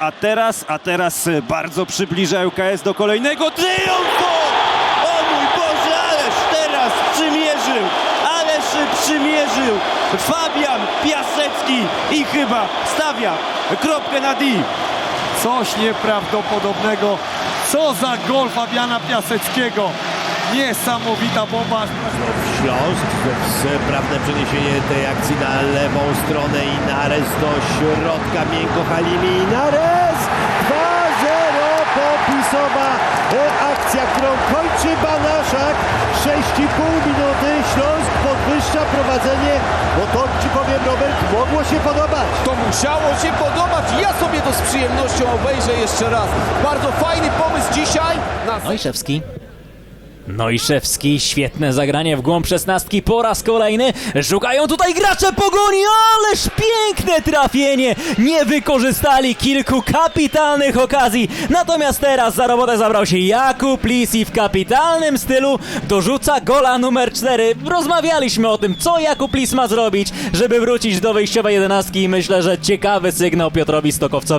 A teraz, a teraz e, bardzo przybliża ŁKS do kolejnego triumfu! O mój Boże, ależ teraz przymierzył, ależ przymierzył Fabian Piasecki i chyba stawia kropkę na D. Coś nieprawdopodobnego. Co za gol Fabiana Piaseckiego. Niesamowita bomba. Śląsk, sprawne przeniesienie tej akcji na lewą stronę Inares do środka miękko Halimi Inares 2-0 popisowa e, akcja, którą kończy Banaszak 6,5 minuty Śląsk podwyższa prowadzenie bo to ci powiem Robert mogło się podobać To musiało się podobać. Ja sobie to z przyjemnością obejrzę jeszcze raz. Bardzo fajny pomysł dzisiaj. Na... Nojszewski. Nojszewski, świetne zagranie w głąb szesnastki po raz kolejny. Szukają tutaj gracze pogoni, ależ piękne trafienie! Nie wykorzystali kilku kapitalnych okazji. Natomiast teraz za robotę zabrał się Jakub Lis i w kapitalnym stylu dorzuca gola numer 4. Rozmawialiśmy o tym, co Jakub Lis ma zrobić, żeby wrócić do wyjściowej jedenastki i myślę, że ciekawy sygnał Piotrowi Stokowcowi